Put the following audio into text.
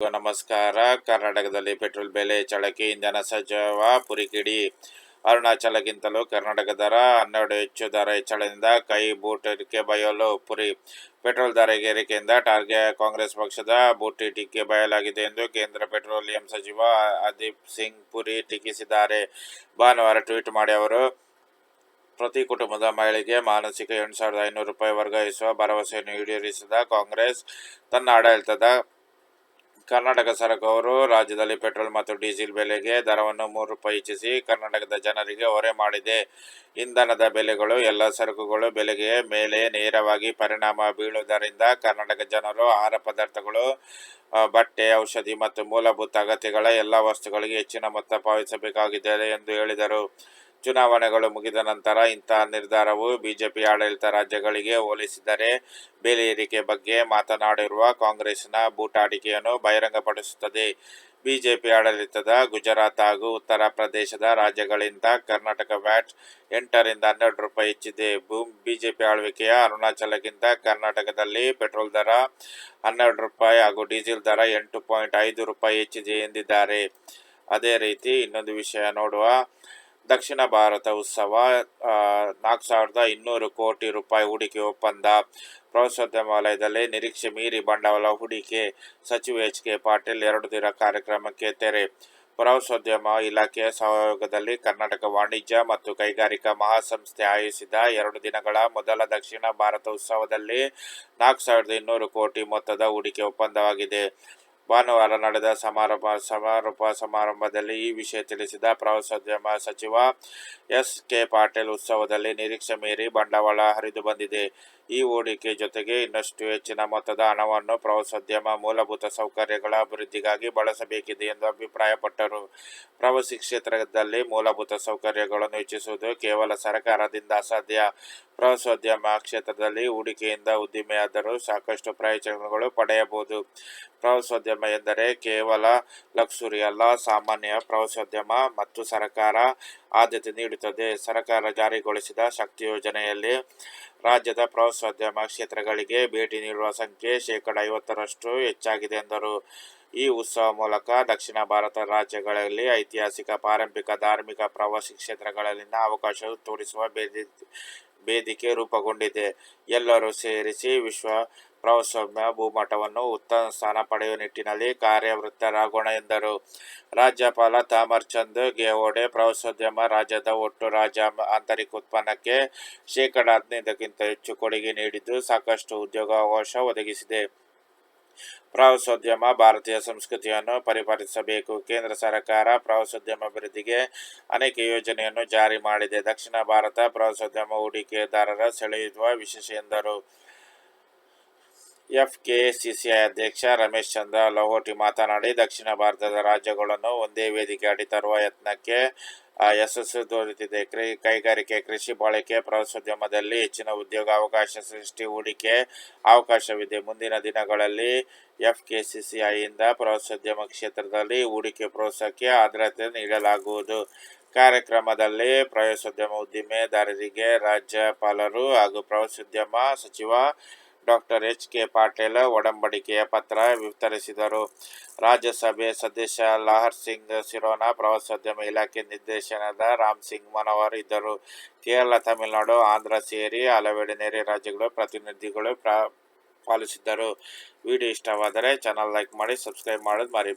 ನಮಸ್ಕಾರ. ಕರ್ನಾಟಕದಲ್ಲಿ ಪೆಟ್ರೋಲ್ ಬೆಲೆ ಹೆಚ್ಚಳಕ್ಕೆ ಇಂಧನ ಸಚಿವ ಪುರಿಕಿಡಿ. ಅರುಣಾಚಲಗಿಂತಲೂ ಕರ್ನಾಟಕ ದರ ಹನ್ನೆರಡು ಹೆಚ್ಚು ದರ ಹೆಚ್ಚಳದಿಂದ ಕೈ ಬೂಟಿಕೆ ಬಯಲು ಪುರಿ. ಪೆಟ್ರೋಲ್ ದರ ಏರಿಕೆಯಿಂದ ಟಾರ್ಗೆ ಕಾಂಗ್ರೆಸ್ ಪಕ್ಷದ ಬೂಟಿ ಟಿಕೆ ಬಯಲಾಗಿದೆ ಎಂದು ಕೇಂದ್ರ ಪೆಟ್ರೋಲಿಯಂ ಸಚಿವ ಹರ್ದೀಪ್ ಸಿಂಗ್ ಪುರಿ ಟೀಕಿಸಿದ್ದಾರೆ. ಭಾನುವಾರ ಟ್ವೀಟ್ ಮಾಡಿ ಅವರು, ಪ್ರತಿ ಕುಟುಂಬದ ಮಹಿಳೆಗೆ ಮಾನಸಿಕ ಎಂಟು ಸಾವಿರದ ಐನೂರು ರೂಪಾಯಿ ವರ್ಗಾಯಿಸುವ ಭರವಸೆಯನ್ನು ಈಡೇರಿಸಿದ ಕಾಂಗ್ರೆಸ್, ತನ್ನ ಆಡಳಿತದ ಕರ್ನಾಟಕ ಸರ್ಕಾರವು ರಾಜ್ಯದಲ್ಲಿ ಪೆಟ್ರೋಲ್ ಮತ್ತು ಡೀಸೆಲ್ ಬೆಲೆಗೆ ದರವನ್ನು ಮೂರು ರೂಪಾಯಿ ಹೆಚ್ಚಿಸಿ ಕರ್ನಾಟಕದ ಜನರಿಗೆ ಹೊರೆ ಮಾಡಿದೆ. ಇಂಧನದ ಬೆಲೆಗಳು, ಎಲ್ಲ ಸರಕುಗಳು ಬೆಲೆಗೆ ಮೇಲೆ ನೇರವಾಗಿ ಪರಿಣಾಮ ಬೀಳುವುದರಿಂದ ಕರ್ನಾಟಕ ಜನರು ಆಹಾರ ಪದಾರ್ಥಗಳು ಬಟ್ಟೆ, ಔಷಧಿ ಮತ್ತು ಮೂಲಭೂತ ಅಗತ್ಯಗಳ ಎಲ್ಲ ವಸ್ತುಗಳಿಗೆ ಹೆಚ್ಚಿನ ಮೊತ್ತ ಪಾವತಿಸಬೇಕಾಗಿದೆ ಎಂದು ಹೇಳಿದರು. ಚುನಾವಣೆಗಳು ಮುಗಿದ ನಂತರ ಇಂತಹ ನಿರ್ಧಾರವು ಬಿಜೆಪಿ ಆಡಳಿತ ರಾಜ್ಯಗಳಿಗೆ ಹೋಲಿಸಿದರೆ ಬೆಲೆ ಏರಿಕೆ ಬಗ್ಗೆ ಮಾತನಾಡಿರುವ ಕಾಂಗ್ರೆಸ್ನ ಬೂಟಾಟಿಕೆಯನ್ನು ಬಹಿರಂಗಪಡಿಸುತ್ತದೆ. ಬಿಜೆಪಿ ಆಡಳಿತದ ಗುಜರಾತ್ ಹಾಗೂ ಉತ್ತರ ಪ್ರದೇಶದ ರಾಜ್ಯಗಳಿಂದ ಕರ್ನಾಟಕ ವ್ಯಾಟ್ ಎಂಟರಿಂದ ಹನ್ನೆರಡು ರೂಪಾಯಿ ಹೆಚ್ಚಿದೆ. ಬಿಜೆಪಿ ಆಳ್ವಿಕೆಯ ಅರುಣಾಚಲಕ್ಕಿಂತ ಕರ್ನಾಟಕದಲ್ಲಿ ಪೆಟ್ರೋಲ್ ದರ ಹನ್ನೆರಡು ರೂಪಾಯಿ ಹಾಗೂ ಡೀಸೆಲ್ ದರ ಎಂಟು ಪಾಯಿಂಟ್ ಐದು ರೂಪಾಯಿ ಹೆಚ್ಚಿದೆ ಎಂದಿದ್ದಾರೆ. ಅದೇ ರೀತಿ ಇನ್ನೊಂದು ವಿಷಯ ನೋಡುವ ದಕ್ಷಿಣ ಭಾರತ ಉತ್ಸವ ನಾಲ್ಕು ಸಾವಿರದ ಇನ್ನೂರು ಕೋಟಿ ರೂಪಾಯಿ ಹೂಡಿಕೆ ಒಪ್ಪಂದ. ಪ್ರವಾಸೋದ್ಯಮ ವಲಯದಲ್ಲಿ ನಿರೀಕ್ಷೆ ಮೀರಿ ಬಂಡವಾಳ ಹೂಡಿಕೆ, ಸಚಿವ ಎಚ್ ಕೆ ಪಾಟೀಲ್ ಎರಡು ದಿನ ಕಾರ್ಯಕ್ರಮಕ್ಕೆ ತೆರೆ. ಪ್ರವಾಸೋದ್ಯಮ ಇಲಾಖೆಯ ಸಹಯೋಗದಲ್ಲಿ ಕರ್ನಾಟಕ ವಾಣಿಜ್ಯ ಮತ್ತು ಕೈಗಾರಿಕಾ ಮಹಾಸಂಸ್ಥೆ ಆಯೋಜಿಸಿದ ಎರಡು ದಿನಗಳ ಮೊದಲ ದಕ್ಷಿಣ ಭಾರತ ಉತ್ಸವದಲ್ಲಿ ನಾಲ್ಕು ಸಾವಿರದ ಇನ್ನೂರು ಕೋಟಿ ಮೊತ್ತದ ಹೂಡಿಕೆ ಒಪ್ಪಂದವಾಗಿದೆ. ಭಾನುವಾರ ನಡೆದ ಸಮಾರೋಪ ಸಮಾರೋಪ ಸಮಾರಂಭದಲ್ಲಿ ಈ ವಿಷಯ ತಿಳಿಸಿದ ಪ್ರವಾಸೋದ್ಯಮ ಸಚಿವ ಎಸ್ ಕೆ ಪಾಟೀಲ್ ಉತ್ಸವದಲ್ಲಿ ನಿರೀಕ್ಷೆ ಮೀರಿ ಬಂಡವಾಳ ಹರಿದು ಬಂದಿದೆ. ಈ ಹೂಡಿಕೆ ಜೊತೆಗೆ ಇನ್ನಷ್ಟು ಹೆಚ್ಚಿನ ಮೊತ್ತದ ಹಣವನ್ನು ಪ್ರವಾಸೋದ್ಯಮ ಮೂಲಭೂತ ಸೌಕರ್ಯಗಳ ಅಭಿವೃದ್ಧಿಗಾಗಿ ಬಳಸಬೇಕಿದೆ ಎಂದು ಅಭಿಪ್ರಾಯಪಟ್ಟರು. ಪ್ರವಾಸಿ ಕ್ಷೇತ್ರದಲ್ಲಿ ಮೂಲಭೂತ ಸೌಕರ್ಯಗಳನ್ನು ಹೆಚ್ಚಿಸುವುದು ಕೇವಲ ಸರ್ಕಾರದಿಂದ ಅಸಾಧ್ಯ. ಪ್ರವಾಸೋದ್ಯಮ ಕ್ಷೇತ್ರದಲ್ಲಿ ಹೂಡಿಕೆಯಿಂದ ಉದ್ದಿಮೆಯಾದರೂ ಸಾಕಷ್ಟು ಪ್ರಯೋಜನಗಳು ಪಡೆಯಬಹುದು. ಪ್ರವಾಸೋದ್ಯಮ ಎಂದರೆ ಕೇವಲ ಲಕ್ಸುರಿ ಅಲ್ಲ, ಸಾಮಾನ್ಯ ಪ್ರವಾಸೋದ್ಯಮ ಮತ್ತು ಸರ್ಕಾರ ಆದ್ಯತೆ ನೀಡುತ್ತದೆ. ಸರ್ಕಾರ ಜಾರಿಗೊಳಿಸಿದ ಶಕ್ತಿ ಯೋಜನೆಯಲ್ಲಿ ರಾಜ್ಯದ ಪ್ರವಾಸೋದ್ಯಮ ಕ್ಷೇತ್ರಗಳಿಗೆ ಭೇಟಿ ನೀಡುವ ಸಂಖ್ಯೆ ಶೇಕಡ ಐವತ್ತರಷ್ಟು ಹೆಚ್ಚಾಗಿದೆ ಎಂದರು. ಈ ಉತ್ಸವ ಮೂಲಕ ದಕ್ಷಿಣ ಭಾರತ ರಾಜ್ಯಗಳಲ್ಲಿ ಐತಿಹಾಸಿಕ, ಪಾರಂಪರಿಕ, ಧಾರ್ಮಿಕ, ಪ್ರವಾಸಿ ಕ್ಷೇತ್ರಗಳಲ್ಲಿನ ಅವಕಾಶ ತೋರಿಸುವ ಬೇದಿ ವೇದಿಕೆ ರೂಪುಗೊಂಡಿದೆ. ಎಲ್ಲರೂ ಸೇರಿಸಿ ವಿಶ್ವ ಪ್ರವಾಸೋದ್ಯಮ ಭೂಮಠವನ್ನು ಉತ್ತಮ ಸ್ಥಾನ ಪಡೆಯುವ ನಿಟ್ಟಿನಲ್ಲಿ ಕಾರ್ಯವೃತ್ತರಾಗೋಣ ಎಂದರು. ರಾಜ್ಯಪಾಲ ತಾಮರ್ಚಂದ್ ಗೇವೋಡೆ ಪ್ರವಾಸೋದ್ಯಮ ರಾಜ್ಯದ ಒಟ್ಟು ರಾಜ್ಯ ಆಂತರಿಕ ಉತ್ಪನ್ನಕ್ಕೆ ಶೇಕಡ ಹದಿನೈದಕ್ಕಿಂತ ಹೆಚ್ಚು ಕೊಡುಗೆ ನೀಡಿದ್ದು ಸಾಕಷ್ಟು ಉದ್ಯೋಗಾವಕಾಶ ಒದಗಿಸಿದೆ. ಪ್ರವಾಸೋದ್ಯಮ, ಭಾರತೀಯ ಸಂಸ್ಕೃತಿಯನ್ನು ಪರಿಪಾಲಿಸಬೇಕು. ಕೇಂದ್ರ ಸರ್ಕಾರ ಪ್ರವಾಸೋದ್ಯಮ ಅಭಿವೃದ್ಧಿಗೆ ಅನೇಕ ಯೋಜನೆಯನ್ನು ಜಾರಿ ಮಾಡಿದೆ. ದಕ್ಷಿಣ ಭಾರತ ಪ್ರವಾಸೋದ್ಯಮ ಹೂಡಿಕೆದಾರರ ಸೆಳೆಯುವ ವಿಶೇಷ ಎಂದರು. ಎಫ್ ಎಫ್ಕೆಸಿಸಿಐ ಅಧ್ಯಕ್ಷ ರಮೇಶ್ ಚಂದ್ರ ಲಹೋಟಿ ಮಾತನಾಡಿ, ದಕ್ಷಿಣ ಭಾರತದ ರಾಜ್ಯಗಳನ್ನು ಒಂದೇ ವೇದಿಕೆ ಅಡಿ ತರುವ ಯತ್ನಕ್ಕೆ ಯಶಸ್ಸು ದೊರೆತಿದೆ ಕ್ರಿ ಕೈಗಾರಿಕೆ, ಕೃಷಿ, ಬಳಕೆ, ಪ್ರವಾಸೋದ್ಯಮದಲ್ಲಿ ಹೆಚ್ಚಿನ ಉದ್ಯೋಗಾವಕಾಶ ಸೃಷ್ಟಿ, ಹೂಡಿಕೆ ಅವಕಾಶವಿದೆ. ಮುಂದಿನ ದಿನಗಳಲ್ಲಿ ಎಫ್ ಕೆ ಸಿ ಸಿ ಐಯಿಂದ ಪ್ರವಾಸೋದ್ಯಮ ಕ್ಷೇತ್ರದಲ್ಲಿ ಹೂಡಿಕೆ ಪ್ರೋತ್ಸಾಹಕ್ಕೆ ಆದ್ಯತೆ ನೀಡಲಾಗುವುದು. ಕಾರ್ಯಕ್ರಮದಲ್ಲಿ ಪ್ರವಾಸೋದ್ಯಮ ಉದ್ದಿಮೆದಾರರಿಗೆ ರಾಜ್ಯಪಾಲರು ಹಾಗೂ ಪ್ರವಾಸೋದ್ಯಮ ಸಚಿವ ಡಾಕ್ಟರ್ ಎಚ್ ಕೆ ಪಾಟೀಲ್ ಒಡಂಬಡಿಕೆಯ ಪತ್ರ ವಿತರಿಸಿದರು. ರಾಜ್ಯಸಭೆ ಸದಸ್ಯ ಲಹರ್ ಸಿಂಗ್ ಸಿರೋನಾ ಪ್ರವಾಸೋದ್ಯಮ ಇಲಾಖೆ ನಿರ್ದೇಶನದ ರಾಮ್ ಸಿಂಗ್ ಮನೋಹರ್ ಇದ್ದರು. ಕೇರಳ, ತಮಿಳುನಾಡು, ಆಂಧ್ರ ಸೇರಿ ಹಲವೆಡೆ ನೆರೆ ರಾಜ್ಯಗಳ ಪ್ರತಿನಿಧಿಗಳು ಪ್ರ, ಪಾಲಿಸಿದ್ದರು. ವಿಡಿಯೋ ಇಷ್ಟವಾದರೆ ಚಾನಲ್ ಲೈಕ್ ಮಾಡಿ, ಸಬ್ಸ್ಕ್ರೈಬ್ ಮಾಡೋದು ಮರಿಬೇಡಿ.